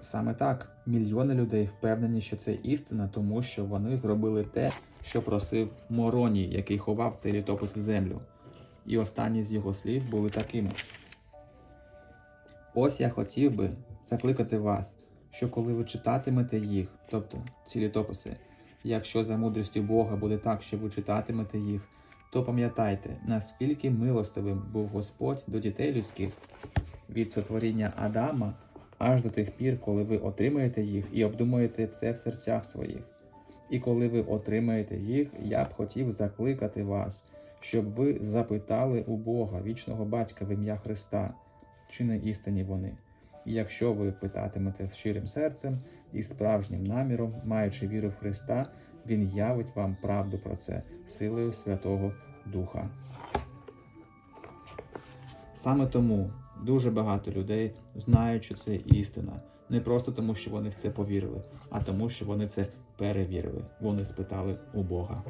Саме так мільйони людей впевнені, що це істина, тому що вони зробили те, що просив Мороній, який ховав цей літопис в землю. І останні з його слів були такими. Ось я хотів би закликати вас, що коли ви читатимете їх, тобто ці літописи, якщо за мудрістю Бога буде так, що ви читатимете їх, то пам'ятайте, наскільки милостивим був Господь до дітей людських від сотворіння Адама аж до тих пір, коли ви отримаєте їх і обдумаєте це в серцях своїх. І коли ви отримаєте їх, я б хотів закликати вас, щоб ви запитали у Бога, вічного батька в ім'я Христа, чи не істинні вони. І якщо ви питатимете з щирим серцем і справжнім наміром, маючи віру в Христа, Він явить вам правду про це силою Святого Духа. Саме тому дуже багато людей знають, що це істина. Не просто тому, що вони в це повірили, а тому, що вони це перевірили. Вони спитали у Бога.